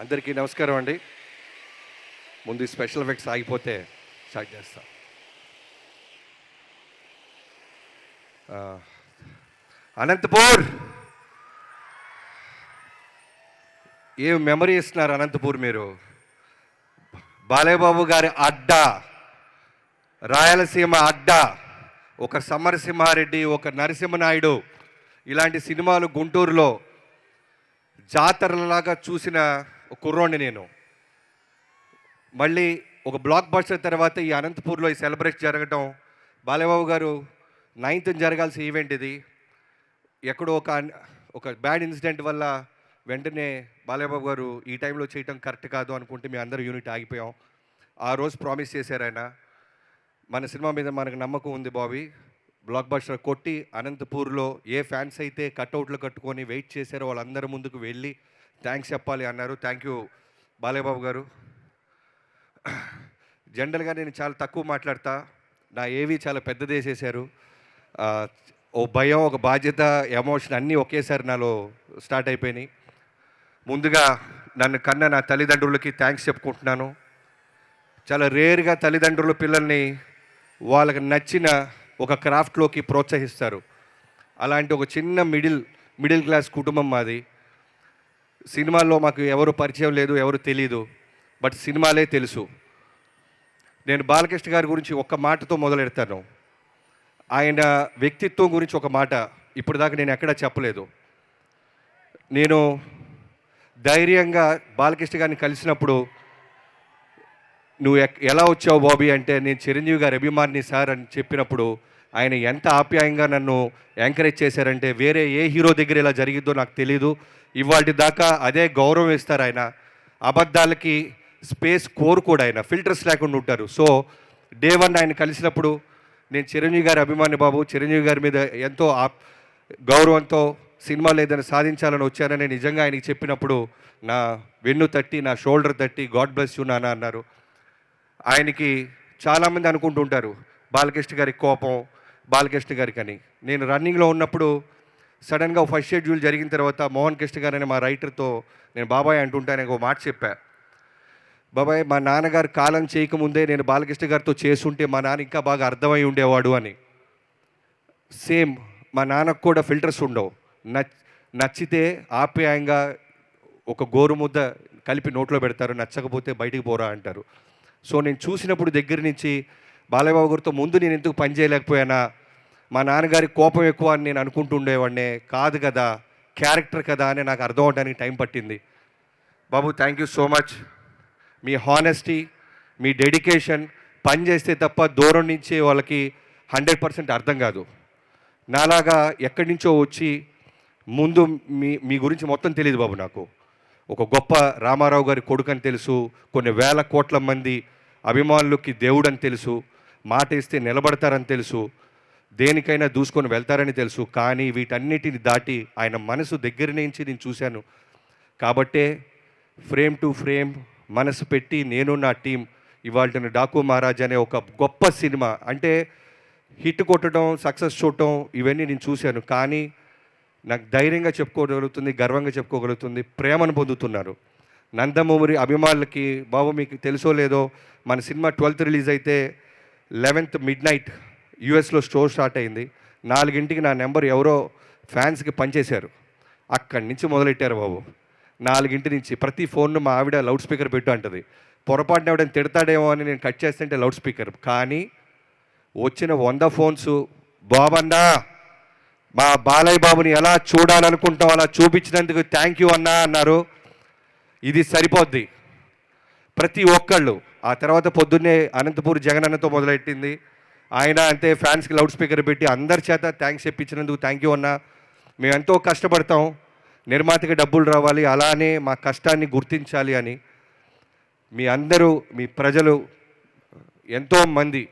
అందరికీ నమస్కారం అండి. ముందు స్పెషల్ ఎఫెక్ట్స్ ఆగిపోతే స్టార్ట్ చేస్తాం. అనంతపూర్! ఏం మెమరీ ఇస్తున్నారు అనంతపూర్ మీరు? బాలయ్యబాబు గారి అడ్డా రాయలసీమ అడ్డా ఒక సమరసింహారెడ్డి ఒక నరసింహనాయుడు ఇలాంటి సినిమాలు గుంటూరులో జాతరలాగా చూసిన ఒక నేను. మళ్ళీ ఒక బ్లాక్ బస్టర్ తర్వాత ఈ అనంతపూర్లో ఈ సెలబ్రేట్ జరగటం. బాలయ్యబాబు గారు నైన్త్ జరగాల్సిన ఈవెంట్ ఇది. ఎక్కడో ఒక ఒక బ్యాడ్ ఇన్సిడెంట్ వల్ల వెంటనే బాలయ్యబాబు గారు ఈ టైంలో చేయటం కరెక్ట్ కాదు అనుకుంటే మేము అందరూ యూనిట్ ఆగిపోయాం. ఆ రోజు ప్రామిస్ చేశారు ఆయన. మన సినిమా మీద మనకు నమ్మకం ఉంది బాబీ. బ్లాక్ బస్టర్ కొట్టి అనంతపూర్లో ఏ ఫ్యాన్స్ అయితే కట్అవుట్లు కట్టుకొని వెయిట్ చేశారో వాళ్ళందరి ముందుకు వెళ్ళి థ్యాంక్స్ చెప్పాలి అన్నారు. థ్యాంక్ యూ బాలయ్యబాబు గారు. జనరల్గా నేను చాలా తక్కువ మాట్లాడతా. నా ఏవి చాలా పెద్దది వేసేసారు ఓ భయం ఒక బాధ్యత ఎమోషన్ అన్నీ ఒకేసారి నాలో స్టార్ట్ అయిపోయినాయి. ముందుగా నన్ను కన్న నా తల్లిదండ్రులకి థ్యాంక్స్ చెప్పుకుంటున్నాను. చాలా రేర్గా తల్లిదండ్రులు పిల్లల్ని వాళ్ళకి నచ్చిన ఒక క్రాఫ్ట్లోకి ప్రోత్సహిస్తారు. అలాంటి ఒక చిన్న మిడిల్ మిడిల్ క్లాస్ కుటుంబం మాది. సినిమాల్లో మాకు ఎవరు పరిచయం లేదు ఎవరు తెలియదు బట్ సినిమాలే తెలుసు. నేను బాలకృష్ణ గారి గురించి ఒక్క మాటతో మొదలెడతాను. ఆయన వ్యక్తిత్వం గురించి ఒక మాట ఇప్పుడు దాకా నేను ఎక్కడా చెప్పలేదు. నేను ధైర్యంగా బాలకృష్ణ గారిని కలిసినప్పుడు నువ్వు ఎక్- ఎలా వచ్చావు బాబీ? అంటే నేను చిరంజీవి గారి అభిమాని సార్ అని చెప్పినప్పుడు ఆయన ఎంత ఆప్యాయంగా నన్ను ఎంకరేజ్ చేశారంటే వేరే ఏ హీరో దగ్గర ఇలా జరిగిద్దో నాకు తెలీదు. ఇవాటి దాకా అదే గౌరవం ఇస్తారు ఆయన. అబద్ధాలకి స్పేస్ కోరుకోడు ఆయన. ఫిల్టర్స్ లేకుండా ఉంటారు. సో డే వన్ ఆయన కలిసినప్పుడు నేను చిరంజీవి గారి అభిమాని బాబు చిరంజీవి గారి మీద ఎంతో గౌరవంతో సినిమాలు ఏదైనా సాధించాలని వచ్చానని నిజంగా ఆయనకి చెప్పినప్పుడు నా వెన్ను తట్టి నా షోల్డర్ తట్టి గాడ్ బ్లెస్ యూ నాన్న అన్నారు. ఆయనకి చాలామంది అనుకుంటుంటారు బాలకృష్ణ గారి కోపం బాలకృష్ణ గారికి అని నేను రన్నింగ్లో ఉన్నప్పుడు సడన్గా ఫస్ట్ షెడ్యూల్ జరిగిన తర్వాత మోహన్ కృష్ణ గారు అనే మా రైటర్తో నేను బాబాయ్ అంటుంటాను ఒక మాట చెప్పా. బాబాయ్ మా నాన్నగారు కాలం చేయకముందే నేను బాలకృష్ణ గారితో చేసుంటే మా నాన్న ఇంకా బాగా అర్థమై ఉండేవాడు అని. సేమ్ మా నాన్నకు కూడా ఫిల్టర్స్ ఉండవు. నచ్చితే ఆప్యాయంగా ఒక గోరు ముద్ద కలిపి నోట్లో పెడతారు నచ్చకపోతే బయటికి పోరా అంటారు. సో నేను చూసినప్పుడు దగ్గర నుంచి బాలయ్యబాబు గారితో ముందు నేను ఎందుకు పనిచేయలేకపోయానా మా నాన్నగారి కోపం ఎక్కువ అని నేను అనుకుంటుండేవాడినే. కాదు కదా క్యారెక్టర్ కదా అని నాకు అర్థం అవడానికి టైం పట్టింది. బాబు థ్యాంక్ యూ సో మచ్ మీ హానెస్టీ మీ డెడికేషన్ పని చేస్తే తప్ప దూరం నుంచి వాళ్ళకి హండ్రెడ్ పర్సెంట్ అర్థం కాదు. నాలాగా ఎక్కడి నుంచో వచ్చి ముందు మీ మీ గురించి మొత్తం తెలియదు బాబు నాకు. ఒక గొప్ప రామారావు గారి కొడుకు అని తెలుసు కొన్ని వేల కోట్ల మంది అభిమానులకి దేవుడు అని తెలుసు మాట ఇస్తే నిలబడతారని తెలుసు దేనికైనా దూసుకొని వెళ్తారని తెలుసు కానీ వీటన్నిటిని దాటి ఆయన మనసు దగ్గర నుంచి నేను చూశాను. కాబట్టే ఫ్రేమ్ టు ఫ్రేమ్ మనసు పెట్టి నేను నా టీం ఇవాళ డాకు మహారాజ్ అనే ఒక గొప్ప సినిమా అంటే హిట్ కొట్టడం సక్సెస్ చూడటం ఇవన్నీ నేను చూశాను. కానీ నాకు ధైర్యంగా చెప్పుకోగలుగుతుంది గర్వంగా చెప్పుకోగలుగుతుంది ప్రేమను పొందుతున్నారు. నందమూరి అభిమానులకి బాబు మీకు తెలుసో లేదో మన సినిమా ట్వెల్త్ రిలీజ్ అయితే లెవెన్త్ మిడ్ నైట్ యూఎస్లో స్టోర్ స్టార్ట్ అయింది. నాలుగింటికి నా నెంబర్ ఎవరో ఫ్యాన్స్కి పనిచేశారు. అక్కడి నుంచి మొదలెట్టారు బాబు. నాలుగింటి నుంచి ప్రతి ఫోన్ను మా ఆవిడ లౌడ్ స్పీకర్ పెట్టు అంటది. పొరపాటున ఎవడని తిడతాడేమో అని నేను కట్ చేస్తుంటే లౌడ్ స్పీకర్. కానీ వచ్చిన వంద ఫోన్స్ బాబన్నా మా బాలయ్య బాబుని ఎలా చూడాలనుకుంటాం అలా చూపించినందుకు థ్యాంక్ యూ అన్నా అన్నారు. ఇది సరిపోద్ది. ప్రతి ఒక్కళ్ళు. ఆ తర్వాత పొద్దున్నే అనంతపూర్ జగనన్నతో మొదలెట్టింది. ఆయన అంతే ఫ్యాన్స్కి లౌడ్ స్పీకర్ పెట్టి అందరి చేత థ్యాంక్స్ చెప్పించినందుకు థ్యాంక్ యూ అన్నా. మేము ఎంతో కష్టపడతాం. నిర్మాతకి డబ్బులు రావాలి. అలానే మా కష్టాన్ని గుర్తించాలి అని. మీ అందరూ మీ ప్రజలు ఎంతో మంది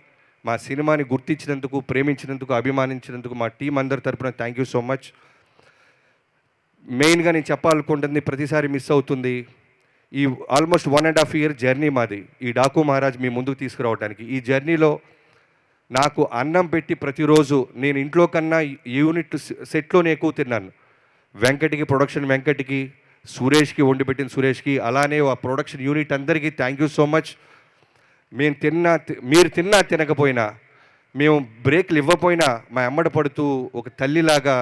మా సినిమాని గుర్తించినందుకు ప్రేమించినందుకు అభిమానించినందుకు మా టీం అందరి తరపున థ్యాంక్ యూ సో మచ్ మెయిన్గా నేను చెప్పాలనుకుంటుంది ప్రతిసారి మిస్ అవుతుంది. ఈ almost one and half year journey మాది. ఈ డాకు మహారాజ్ మీ ముందుకు తీసుకురావడానికి ఈ జర్నీలో నాకు అన్నం పెట్టి ప్రతిరోజు నేను ఇంట్లో కన్నా యూనిట్ సెట్లోనే ఎక్కువ తిన్నాను. వెంకటికి ప్రొడక్షన్ వెంకటికి సురేష్కి వండి పెట్టిన సురేష్కి అలానే ఆ ప్రొడక్షన్ యూనిట్ అందరికీ థ్యాంక్ యూ సో మచ్ మేము తిన్నా మీరు తిన్నా తినకపోయినా మేము బ్రేక్లు ఇవ్వకపోయినా మా అమ్మడ పడుతూ ఒక తల్లిలాగా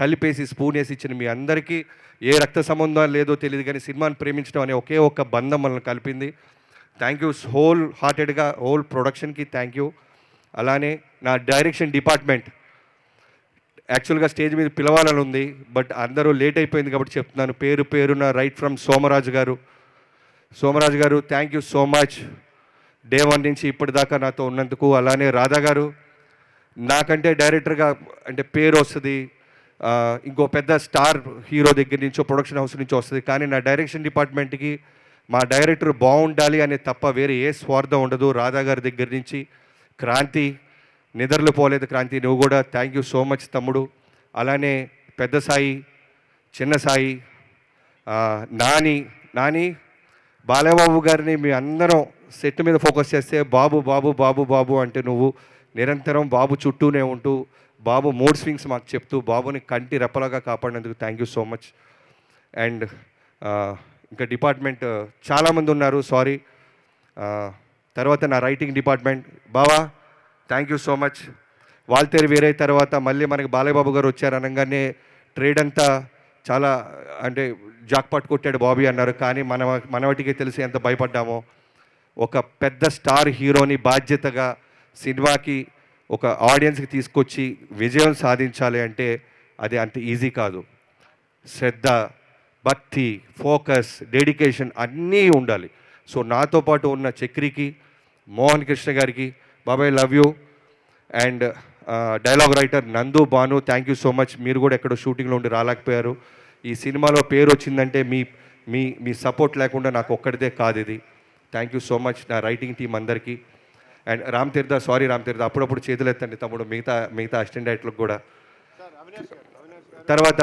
కలిపేసి స్పూన్ వేసి ఇచ్చిన మీ అందరికీ ఏ రక్త సంబంధం లేదో తెలియదు కానీ సినిమాని ప్రేమించడం అనే ఒకే ఒక్క బంధం మనల్ని కలిపింది. థ్యాంక్ యూ హోల్ హార్టెడ్గా హోల్ ప్రొడక్షన్కి థ్యాంక్ యూ అలానే నా డైరెక్షన్ డిపార్ట్మెంట్. యాక్చువల్గా స్టేజ్ మీద పిలవాలని ఉంది బట్ అందరూ లేట్ అయిపోయింది కాబట్టి చెప్తున్నాను. పేరు పేరున రైట్ ఫ్రమ్ సోమరాజు గారు. సోమరాజు గారు thank you so much day one నుంచి ఇప్పటిదాకా నాతో ఉన్నందుకు అలానే రాధా గారు. నాకంటే డైరెక్టర్గా అంటే పేరు వస్తుంది ఇంకో పెద్ద స్టార్ హీరో దగ్గర నుంచో ప్రొడక్షన్ హౌస్ నుంచి వస్తుంది. కానీ నా డైరెక్షన్ డిపార్ట్మెంట్కి మా డైరెక్టర్ బాగుండాలి అనే తప్ప వేరే ఏ స్వార్థం ఉండదు. రాధా గారి దగ్గర నుంచి క్రాంతి నిద్రలు పోలేదు క్రాంతి. నువ్వు కూడా థ్యాంక్ యూ సో మచ్ తమ్ముడు. అలానే పెద్ద సాయి చిన్న సాయి నాని నాని బాలయ్యబాబు గారిని మీ అందరం సెట్ మీద ఫోకస్ చేస్తే బాబు బాబు బాబు బాబు అంటే నువ్వు నిరంతరం బాబు చుట్టూనే ఉంటూ బాబు మూడ్ స్వింగ్స్ మాకు చెప్తూ బాబుని కంటి రెప్పలాగా కాపాడినందుకు thank you so much and ఇంకా డిపార్ట్మెంట్ చాలామంది ఉన్నారు. సారీ తర్వాత నా రైటింగ్ డిపార్ట్మెంట్ బావా thank you so much Waltair వేరే తర్వాత మళ్ళీ మనకి బాలయ్యబాబు గారు వచ్చారు అనగానే ట్రేడ్ అంతా చాలా అంటే జాక్పాట్ కొట్టాడు బాబీ అన్నారు. కానీ మన మనవటికి తెలిసి ఎంత భయపడ్డామో. ఒక పెద్ద స్టార్ హీరోని బాధ్యతగా సినిమాకి ఒక ఆడియన్స్కి తీసుకొచ్చి విజయం సాధించాలి అంటే అది అంత ఈజీ కాదు. శ్రద్ధ భక్తి ఫోకస్ డెడికేషన్ అన్నీ ఉండాలి. సో నాతో పాటు ఉన్న చక్రికి మోహన్ కృష్ణ గారికి బాబాయ్ love you and dialogue writer Nandu Bhanu thank you so much మీరు కూడా ఎక్కడో షూటింగ్లో ఉండి రాలేకపోయారు. ఈ సినిమాలో పేరు వచ్చిందంటే మీ మీ మీ సపోర్ట్ లేకుండా నాకు ఒక్కడిదే కాదు ఇది. థ్యాంక్ యూ సో మచ్ నా రైటింగ్ టీం అందరికీ. And Ram Tirtha sorry Ram తీర్థ అప్పుడప్పుడు చేతులు ఎత్తండి తమ్ముడు మిగతా మిగతా అసిస్టెంట్ డైరెక్టర్లకు కూడా. తర్వాత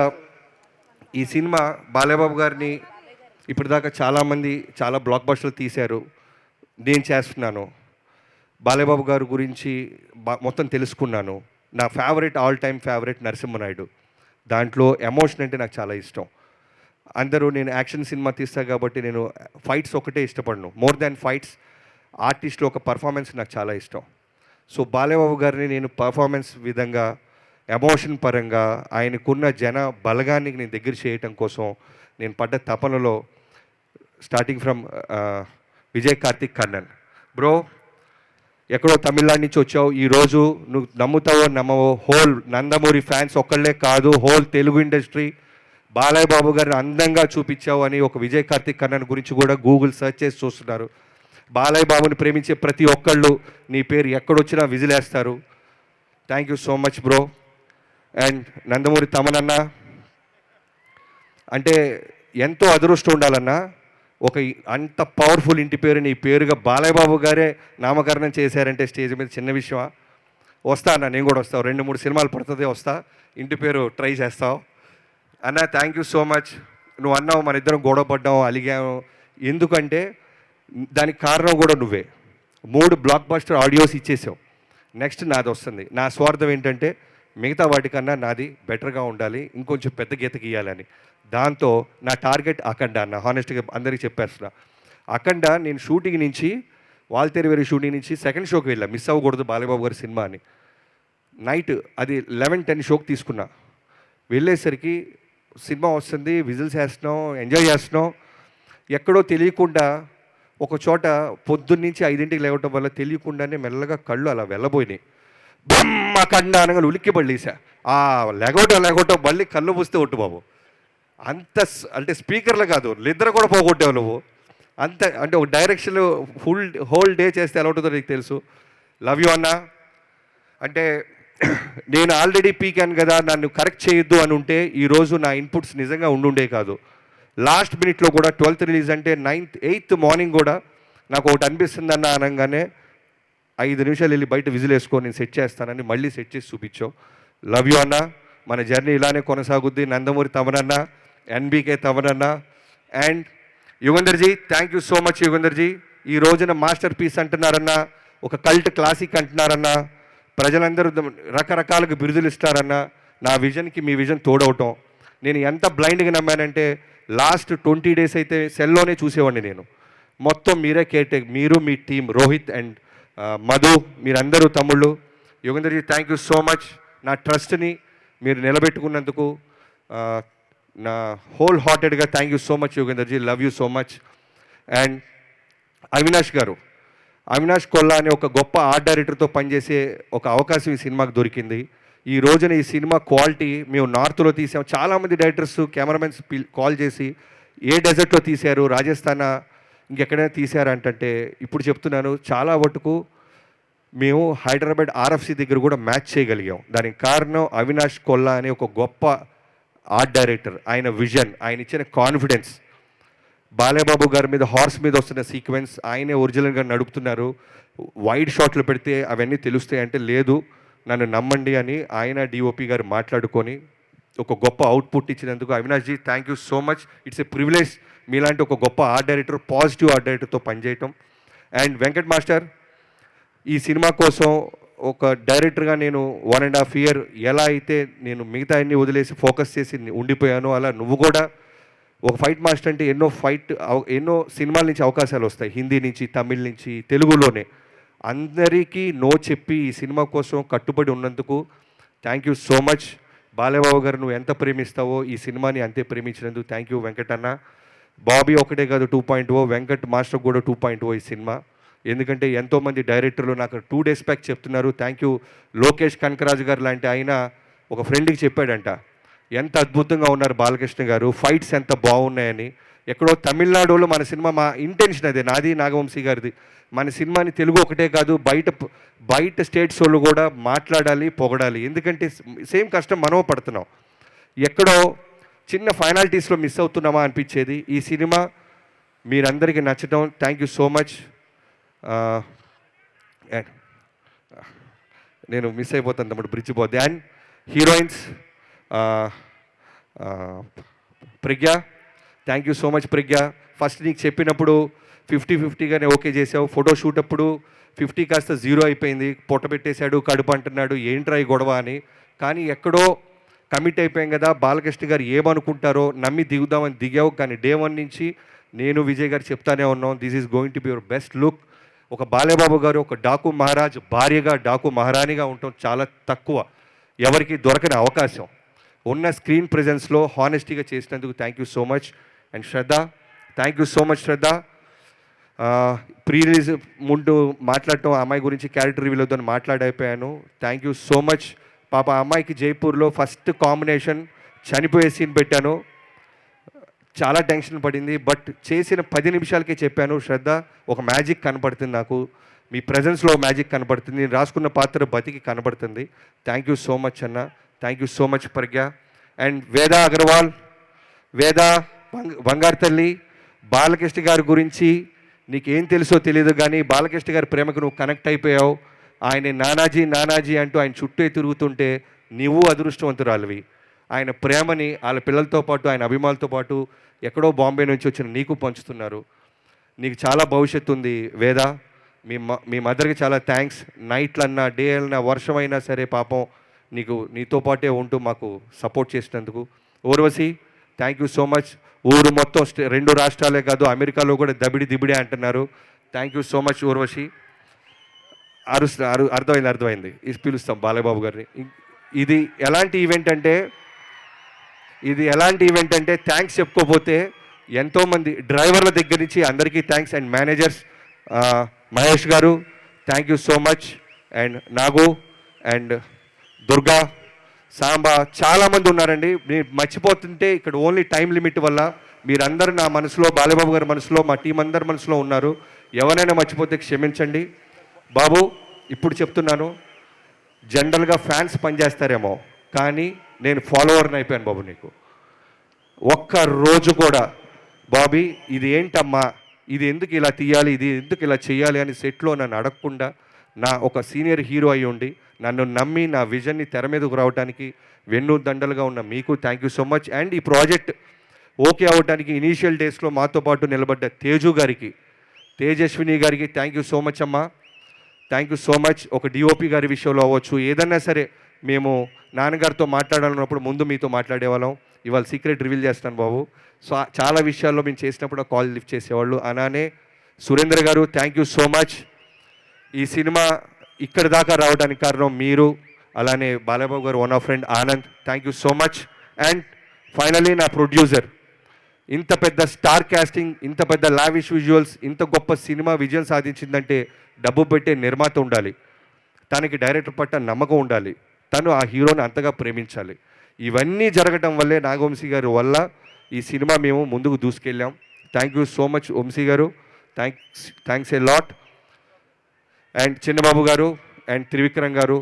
ఈ సినిమా బాలయ్యబాబు గారిని ఇప్పటిదాకా చాలామంది చాలా బ్లాక్ బస్టర్లు తీశారు. నేను చేస్తున్నాను. బాలయబాబు గారి గురించి మొత్తం తెలుసుకున్నాను. నా favourite all time favourite Narasimha Naidu. దాంట్లో ఎమోషన్ అంటే నాకు చాలా ఇష్టం. అందరూ నేను యాక్షన్ సినిమా తీస్తా కాబట్టి నేను ఫైట్స్ ఒకటే ఇష్టపడను. మోర్ దాన్ ఫైట్స్ ఆర్టిస్ట్లో ఒక పర్ఫార్మెన్స్ నాకు చాలా ఇష్టం. సో బాలయబాబు గారిని నేను పర్ఫార్మెన్స్ విధంగా ఎమోషన్ పరంగా ఆయనకున్న జన బలగానికి నేను దగ్గర చేయటం కోసం నేను పడ్డ తపనలో starting from Vijay Karthik Kannan bro ఎక్కడో తమిళనాడు నుంచి వచ్చావు. ఈరోజు నువ్వు నమ్ముతావో నమ్మవో హోల్ నందమూరి ఫ్యాన్స్ ఒక్కళ్ళే కాదు హోల్ తెలుగు ఇండస్ట్రీ బాలయ్య బాబు గారిని అందంగా చూపించావు అని ఒక విజయ్ కార్తిక్ కన్నన్ గురించి కూడా గూగుల్ సెర్చ్ చేసి చూస్తున్నారు. బాలయ్య బాబుని ప్రేమించే ప్రతి ఒక్కళ్ళు నీ పేరు ఎక్కడొచ్చినా విజిలేస్తారు. Thank you so much bro and Nandamuri తమనన్న అంటే ఎంతో అదృష్టం ఉండాలన్నా ఒక అంత పవర్ఫుల్ ఇంటి పేరు నీ పేరుగా బాలయ్యబాబు గారే నామకరణం చేశారంటే స్టేజ్ మీద చిన్న విషయమా? వస్తా అన్న నేను కూడా వస్తావు రెండు మూడు సినిమాలు పడుతుంది వస్తా. ఇంటి పేరు ట్రై చేస్తావు. అన్న థ్యాంక్ యూ సో మచ్ నువ్వు అన్నావు మన ఇద్దరం గొడవ పడ్డాము అలిగాము ఎందుకంటే దానికి కారణం కూడా నువ్వే. మూడు బ్లాక్ బస్టర్ ఆడియోస్ ఇచ్చేసావు. నెక్స్ట్ నాది వస్తుంది. నా స్వార్థం ఏంటంటే మిగతా వాటికన్నా నాది బెటర్గా ఉండాలి. ఇంకొంచెం పెద్ద గీత గీయాలని దాంతో నా టార్గెట్ అఖండ అన్న హానెస్ట్గా అందరికీ చెప్పేస్తున్నా. అఖండ నేను షూటింగ్ నుంచి వాల్తేరి వేరే షూటింగ్ నుంచి సెకండ్ షోకి వెళ్ళా. మిస్ అవ్వకూడదు బాలయబాబు గారి సినిమా అని. నైట్ అది లెవెన్ టెన్ షోకి తీసుకున్నా. వెళ్ళేసరికి సినిమా వస్తుంది విజిల్స్ వేస్తున్నాం ఎంజాయ్ చేస్తున్నాం. ఎక్కడో తెలియకుండా ఒక చోట పొద్దున్నుంచి ఐదింటికి లేవటం వల్ల తెలియకుండానే మెల్లగా కళ్ళు అలా వెళ్ళబోయినాయి. బ్రహ్మ కండ అనగా ఉలిక్కి పడలేసా ఆ లెగవటం లెగవటం మళ్ళీ కళ్ళు మూస్తే ఒట్టు బాబు. అంత స్- అంటే స్పీకర్లు కాదు నిద్ర కూడా పోగొట్టావు నువ్వు. అంత అంటే ఒక డైరెక్షన్ ఫుల్ హోల్ డే చేస్తే ఎలా ఉంటుందో నీకు తెలుసు. లవ్ యూ అన్నా. అంటే నేను ఆల్రెడీ పీకాను కదా నన్ను కరెక్ట్ చేయొద్దు అని ఉంటే ఈరోజు నా ఇన్పుట్స్ నిజంగా ఉండుండే కాదు. లాస్ట్ మినిట్లో కూడా ట్వెల్త్ రిలీజ్ అంటే నైన్త్ ఎయిత్ మార్నింగ్ కూడా నాకు ఒకటి అనిపిస్తుందన్న అనగానే ఐదు నిమిషాలు వెళ్ళి బయట విజిల్ వేసుకొని నేను సెట్ చేస్తానని మళ్ళీ సెట్ చేసి చూపించావు. లవ్ యూ అన్న. మన జర్నీ ఇలానే కొనసాగుద్ది. నందమూరి తమనన్నా NBK తమనన్న and Yugandharji thank you so much Yugandharji. ఈ రోజున మాస్టర్ పీస్ అంటున్నారన్న ఒక కల్ట్ క్లాసిక్ అంటున్నారన్న. ప్రజలందరూ రకరకాలుగా బిరుదులు ఇస్తారన్న. నా విజన్కి మీ విజన్ తోడవటం. నేను ఎంత బ్లైండ్గా నమ్మానంటే లాస్ట్ ట్వంటీ డేస్ అయితే సెల్లోనే చూసేవాడిని నేను. మొత్తం మీరే కేర్ మీరు మీ టీం రోహిత్ అండ్ మధు మీరందరూ తమ్ముళ్ళు. Yugandharji thank you so much నా ట్రస్ట్ని మీరు నిలబెట్టుకున్నందుకు నా whole హార్టెడ్గా thank you so much Yogenderji love you so much and Avinash garu Avinash Kolla అనే ఒక గొప్ప ఆర్ట్ డైరెక్టర్తో పనిచేసే ఒక అవకాశం ఈ సినిమాకి దొరికింది. ఈ రోజున ఈ సినిమా క్వాలిటీ మేము నార్త్లో తీసాం. చాలామంది డైరెక్టర్స్ కెమెరామెన్స్ కాల్ చేసి ఏ డెజర్ట్లో తీశారు రాజస్థాన్ ఇంకెక్కడైనా తీశారంటే ఇప్పుడు చెప్తున్నాను చాలా మటుకు మేము హైదరాబాద్ ఆర్ఎఫ్సి దగ్గర కూడా మ్యాచ్ చేయగలిగాం. దానికి కారణం అవినాష్ కొల్లా అనే ఒక గొప్ప ఆర్ట్ డైరెక్టర్ ఆయన విజన్ ఆయన ఇచ్చిన కాన్ఫిడెన్స్ బాలేబాబు గారి మీద హార్స్ మీద వస్తున్న సీక్వెన్స్ ఆయనే ఒరిజినల్గా నడుపుతున్నారు. వైడ్ షాట్లు పెడితే అవన్నీ తెలుస్తాయి అంటే లేదు నన్ను నమ్మండి అని ఆయన డిఓపి గారు మాట్లాడుకొని ఒక గొప్ప అవుట్పుట్ ఇచ్చినందుకు Avinash ji thank you so much it's a privilege మీలాంటి ఒక గొప్ప ఆర్ట్ డైరెక్టర్ పాజిటివ్ ఆర్ట్ డైరెక్టర్తో పనిచేయటం. అండ్ వెంకట్ మాస్టర్ ఈ సినిమా కోసం ఒక డైరెక్టర్గా నేను వన్ అండ్ హాఫ్ ఇయర్ ఎలా అయితే నేను మిగతా అన్ని వదిలేసి ఫోకస్ చేసి ఉండిపోయానో అలా నువ్వు కూడా ఒక ఫైట్ మాస్టర్ అంటే ఎన్నో ఫైట్ ఎన్నో సినిమాల నుంచి అవకాశాలు వస్తాయి. హిందీ నుంచి తమిళ్ నుంచి తెలుగులోనే. అందరికీ నో చెప్పి ఈ సినిమా కోసం కట్టుబడి ఉన్నందుకు thank you so much Balayyababu గారు నువ్వు ఎంత ప్రేమిస్తావో ఈ సినిమాని అంతే ప్రేమించినందుకు థ్యాంక్ యూ వెంకటన్న. బాబీ ఒకటే కాదు two point O Venkat master కూడా టూ పాయింట్ ఓ ఈ సినిమా. ఎందుకంటే ఎంతోమంది డైరెక్టర్లు నాకు టూ డేస్ బ్యాక్ చెప్తున్నారు థ్యాంక్ యూ లోకేష్ కనకరాజు గారు లాంటి ఆయన ఒక ఫ్రెండ్కి చెప్పాడంట. ఎంత అద్భుతంగా ఉన్నారు బాలకృష్ణ గారు ఫైట్స్ ఎంత బాగున్నాయని. ఎక్కడో తమిళనాడులో మన సినిమా మా ఇంటెన్షన్ అదే నాది నాగవంశీ గారిది. మన సినిమాని తెలుగు ఒకటే కాదు బయట బయట స్టేట్స్ వాళ్ళు కూడా మాట్లాడాలి పొగడాలి. ఎందుకంటే సేమ్ కష్టం మనం పడుతున్నాం. ఎక్కడో చిన్న ఫైనాలిటీస్లో మిస్ అవుతున్నామా అనిపించేది. ఈ సినిమా మీరందరికీ నచ్చడం thank you so much and నేను మిస్ అయిపోతాను తమ్ముడు బ్రిడ్జ్ పోతే and heroines Pragya thank you so much Pragya. First నీకు చెప్పినప్పుడు ఫిఫ్టీ ఫిఫ్టీగానే ఓకే చేసావు. ఫోటో షూట్ అప్పుడు ఫిఫ్టీ కాస్త జీరో అయిపోయింది. పొట్ట పెట్టేశాడు కడుపు అంటున్నాడు ఏంట్రా ఈ గొడవ అని. కానీ ఎక్కడో కమిట్ అయిపోయాం కదా బాలకృష్ణ గారు ఏమనుకుంటారో నమ్మి దిగుదామని దిగావు. కానీ డే వన్ నుంచి నేను విజయ్ గారు చెప్తానే ఉన్నాం this is going to be your best look ఒక బాలేబాబు గారు ఒక డాకు మహారాజ్ భార్యగా డాకు మహారాణిగా ఉండటం చాలా తక్కువ. ఎవరికి దొరకని అవకాశం. ఉన్న స్క్రీన్ ప్రెజెన్స్లో హానెస్టీగా చేసినందుకు thank you so much and Shraddha thank you so much Shraddha. Pre release ముందు మాట్లాడటం ఆ అమ్మాయి గురించి క్యారెక్టర్ రివ్యూలతో మాట్లాడైపోయాను. థ్యాంక్ యూ సో మచ్ పాప అమ్మాయికి జైపూర్లో ఫస్ట్ కాంబినేషన్ చనిపోయే సీన్ పెట్టాను. చాలా టెన్షన్ పడింది బట్ చేసిన పది నిమిషాలకే చెప్పాను శ్రద్ధ ఒక మ్యాజిక్ కనపడుతుంది నాకు. మీ ప్రజెన్స్లో మ్యాజిక్ కనబడుతుంది నేను రాసుకున్న పాత్ర బతికి కనబడుతుంది థ్యాంక్ యూ సో మచ్ అన్న. Thank you so much Pragya. And Veda Agarwal Veda బంగారు తల్లి బాలకృష్ణ గారి గురించి నీకేం తెలుసో తెలియదు కానీ బాలకృష్ణ గారి ప్రేమకు నువ్వు కనెక్ట్ అయిపోయావు. ఆయన నానాజీ నానాజీ అంటూ ఆయన చుట్టూ తిరుగుతుంటే నువ్వు అదృష్టవంతురాలివి. ఆయన ప్రేమని వాళ్ళ పిల్లలతో పాటు ఆయన అభిమానులతో పాటు ఎక్కడో బాంబే నుంచి వచ్చిన నీకు పంచుతున్నారు. నీకు చాలా భవిష్యత్తు ఉంది వేద? మీ మ మీ మదర్కి చాలా థ్యాంక్స్ నైట్లన్నా డే అన్నా వర్షం అయినా సరే పాపం నీకు నీతో పాటే ఉంటూ మాకు సపోర్ట్ చేసినందుకు. Urvashi thank you so much ఊరు మొత్తం స్టే- రెండు రాష్ట్రాలే కాదు అమెరికాలో కూడా దబిడి దిబిడి అంటున్నారు. Thank you so much Urvashi. అరుస్తా అరు అర్థమైంది అర్థమైంది. ఇది పిలుస్తాం బాలయ్యబాబు గారిని. ఇది ఎలాంటి ఈవెంట్ అంటే ఇది ఎలాంటి ఈవెంట్ అంటే థ్యాంక్స్ చెప్పుకోపోతే ఎంతోమంది డ్రైవర్ల దగ్గర నుంచి అందరికీ thanks and managers Mahesh garu thank you so much and Nagu and Durga Samba చాలామంది ఉన్నారండి. మీరు మర్చిపోతుంటే ఇక్కడ ఓన్లీ టైం లిమిట్ వల్ల మీరందరూ నా మనసులో బాలబాబు గారి మనసులో మా టీం అందరి మనసులో ఉన్నారు. ఎవరైనా మర్చిపోతే క్షమించండి. బాబు ఇప్పుడు చెప్తున్నాను జనరల్గా ఫ్యాన్స్ పనిచేస్తారేమో. కానీ నేను ఫాలోవర్ని అయిపోయాను బాబు నీకు. ఒక్క రోజు కూడా బాబీ ఇది ఏంటమ్మా? ఇది ఎందుకు ఇలా తీయాలి? ఇది ఎందుకు ఇలా చేయాలి? అని సెట్లో నన్ను అడగకుండా నా ఒక సీనియర్ హీరో అయి ఉండి నన్ను నమ్మి నా విజన్ని తెర మీదకు రావడానికి వెన్ను దండలుగా ఉన్న మీకు thank you so much and ఈ ప్రాజెక్ట్ ఓకే అవ్వడానికి ఇనీషియల్ డేస్లో మాతో పాటు నిలబడ్డ తేజు గారికి తేజస్విని గారికి థ్యాంక్ యూ సో మచ్ అమ్మా. థ్యాంక్ యూ సో మచ్ ఒక డిఓపి గారి విషయంలో అవ్వచ్చు. ఏదన్నా సరే మేము నాన్నగారితో మాట్లాడాలన్నప్పుడు ముందు మీతో మాట్లాడేవాళ్ళం. ఇవాళ సీక్రెట్ రివీల్ చేస్తాను బాబు. సో చాలా విషయాల్లో మేము చేసినప్పుడు కాల్ లిఫ్ట్ చేసేవాళ్ళు. అలానే Surendra garu thank you so much ఈ సినిమా ఇక్కడ దాకా రావడానికి కారణం మీరు అలానే Balababu garu one of friend Anand thank you so much and finally నా ప్రొడ్యూసర్ ఇంత పెద్ద స్టార్ క్యాస్టింగ్ ఇంత పెద్ద లావిష్ విజువల్స్ ఇంత గొప్ప సినిమా విజయం సాధించిందంటే డబ్బు పెట్టే నిర్మాత ఉండాలి. తనకి డైరెక్టర్ పట్ల నమ్మకం ఉండాలి. తను ఆ హీరోని అంతగా ప్రేమించాలి. ఇవన్నీ జరగటం వల్లే నాగవంశీ గారి వల్ల ఈ సినిమా మేము ముందుకు దూసుకెళ్ళాం. Thank you so much Vamshi garu. Thanks thanks a lot and Chinnababu garu and Trivikram గారు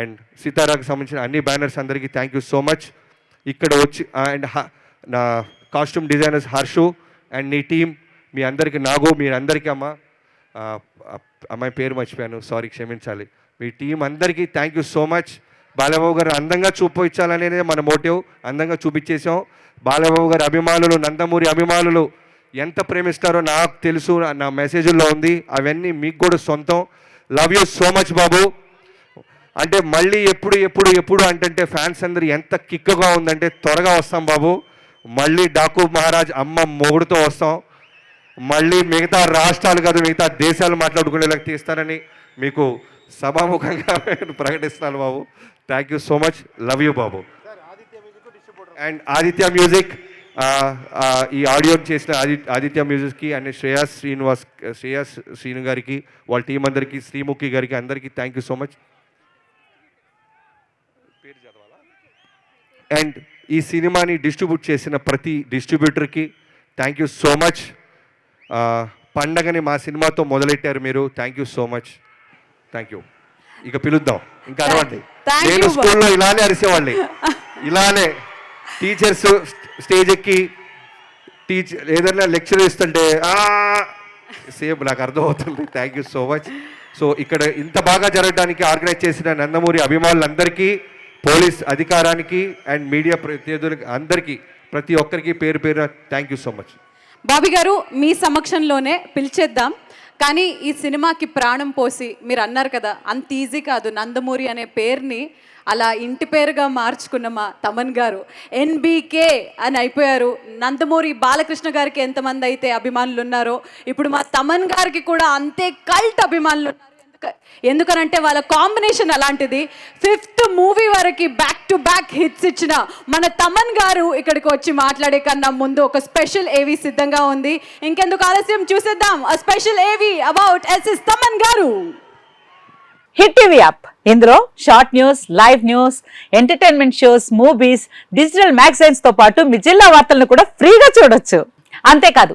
అండ్ సీతారాకు సంబంధించిన అన్ని బ్యానర్స్ అందరికీ థ్యాంక్ యూ సో మచ్ ఇక్కడ వచ్చి అండ్ నా కాస్ట్యూమ్ డిజైనర్స్ హర్షు అండ్ నీ టీం మీ అందరికీ నాగు మీరందరికీ అమ్మ. అమ్మాయి పేరు మర్చిపోయాను సారీ క్షమించాలి. మీ టీం అందరికీ thank you so much Balababu garu అందంగా చూపించాలనేదే మన మోటివ్ అందంగా చూపించేసాం బాలబాబు గారి అభిమానులు నందమూరి అభిమానులు ఎంత ప్రేమిస్తారో నాకు తెలుసు నా- మెసేజ్లో ఉంది. అవన్నీ మీకు కూడా సొంతం. లవ్ యూ సో మచ్ బాబు. అంటే మళ్ళీ ఎప్పుడు ఎప్పుడు ఎప్పుడు అంటే ఫ్యాన్స్ అందరు ఎంత కిక్కగా ఉందంటే త్వరగా వస్తాం బాబు. మళ్ళీ డాకు మహారాజ్ అమ్మ మొగుడుతో వస్తాం. మళ్ళీ మిగతా రాష్ట్రాలు కాదు మిగతా దేశాలు మాట్లాడుకునేలాగా తీస్తారని మీకు సభాముఖంగా నేను ప్రకటిస్తున్నాను బాబు. Thank you so much love you Babu. And Aditya music ఈ ఆడియో చేసిన ఆది ఆదిత్య మ్యూజిక్కి అండ్ శ్రేయాస్ శ్రీనివాస్ శ్రేయాస్ శ్రీను గారికి వాళ్ళ టీం అందరికీ శ్రీముఖి గారికి అందరికీ thank you so much and ఈ సినిమాని డిస్ట్రిబ్యూట్ చేసిన ప్రతి డిస్ట్రిబ్యూటర్కి థ్యాంక్ యూ సో మచ్ పండగని మా సినిమాతో మొదలెట్టారు మీరు? Thank you so much thank you ఇక పిలుద్దాం. ఇంకా అరవండి నేను స్కూల్లో ఇలానే అరిసేవాళ్ళని ఇలానే టీచర్స్ స్టేజ్ ఎక్కి టీచర్ ఏదైనా లెక్చర్ ఇస్తుంటే సేమ్ నాకు అర్థమవుతుంది. Thank you so much so ఇక్కడ ఇంత బాగా జరగడానికి ఆర్గనైజ్ చేసిన నందమూరి అభిమానులందరికీ పోలీస్ అధికారానికి అండ్ మీడియా ప్రతినిధులకి అందరికీ ప్రతి ఒక్కరికి పేరు పేరు thank you so much Bobby garu మీ సమక్షంలోనే పిలిచేద్దాం. కానీ ఈ సినిమాకి ప్రాణం పోసి మీరు అన్నారు కదా అంత ఈజీ కాదు. నందమూరి అనే పేరుని అలా ఇంటి పేరుగా మార్చుకున్న మా తమన్ గారు. ఎన్బీకే అని అయిపోయారు. నందమూరి బాలకృష్ణ గారికి ఎంతమంది అయితే అభిమానులు ఉన్నారో ఇప్పుడు మా తమన్ గారికి కూడా అంతే కల్ట్ అభిమానులు ఉన్నారు. ఎందుకనంటే వాళ్ళ కాంబినేషన్ అలాంటిది. ఫిఫ్త్ మూవీ వరకు బ్యాక్ టు బ్యాక్ హిట్స్ ఇచ్చిన మన తమన్ గారు ఇక్కడికి వచ్చి మాట్లాడే కన్నా ముందు ఒక స్పెషల్ ఏవి సిద్ధంగా ఉంది. ఇంకెందుకు ఆలస్యం? చూసేద్దాం. ఆ స్పెషల్ ఏవి about SS Thaman garu. Hit TV app. ఇందులో short news live news entertainment shows movies digital మ్యాగజైన్స్తో పాటు మీ జిల్లా వార్తలను కూడా ఫ్రీగా చూడొచ్చు. అంతేకాదు